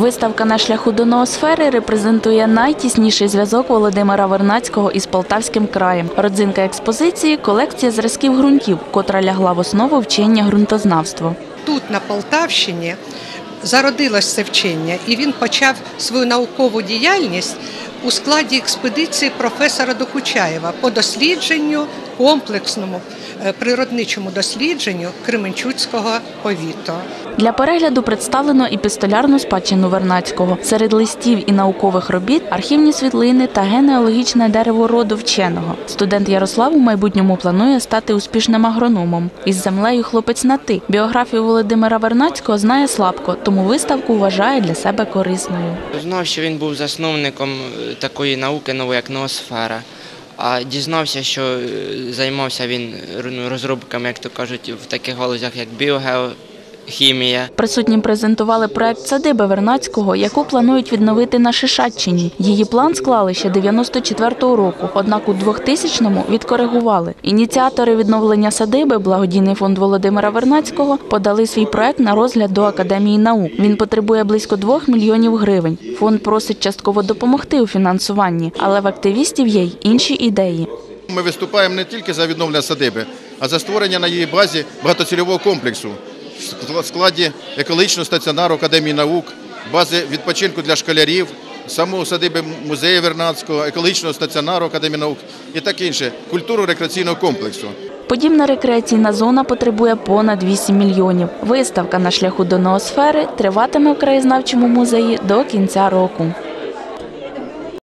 Виставка на шляху до ноосфери репрезентує найтісніший зв'язок Володимира Вернацького із Полтавським краєм. Родзинка експозиції колекція зразків ґрунтів, котра лягла в основу вчення ґрунтознавства. тут, на Полтавщині, зародилось це вчення, і він почав свою наукову діяльність у складі експедиції професора Докучаєва по дослідженню комплексному природничому дослідженню Кременчуцького повіту. Для перегляду представлено епістолярну спадщину Вернацького. Серед листів і наукових робіт архівні світлини та генеалогічне дерево роду вченого. Студент Ярослав у майбутньому планує стати успішним агрономом. Із землею хлопець на ти. Біографію Володимира Вернацького знає слабко, тому виставку вважає для себе корисною. Знав, що він був засновником е, такої науки нової, як ноосфера. А дізнався, що е, займався він е, ну, розробками, як то кажуть, в таких галузях, як біогеохімія. Присутнім презентували проект садиби Вернацького, яку планують відновити на Шишаччині. Її план склали ще 94-го року, однак у 2000-му відкоригували. Ініціатори відновлення садиби, благодійний фонд Володимира Вернацького, подали свій проект на розгляд до Академії наук. Він потребує близько 2 мільйонів гривень. Фонд просить частково допомогти у фінансуванні, але в активістів є й інші ідеї. Ми виступаємо не тільки за відновлення садиби, а за створення на її базі багатоцільового комплексу в складі екологічного стаціонару Академії наук, бази відпочинку для школярів, самого садиби музею Вернадського, екологічного стаціонару Академії наук і таке інше культурно-рекреаційного комплексу. Подібна рекреаційна зона потребує понад 8 мільйонів. Виставка на шляху до ноосфери триватиме в краєзнавчому музеї до кінця року.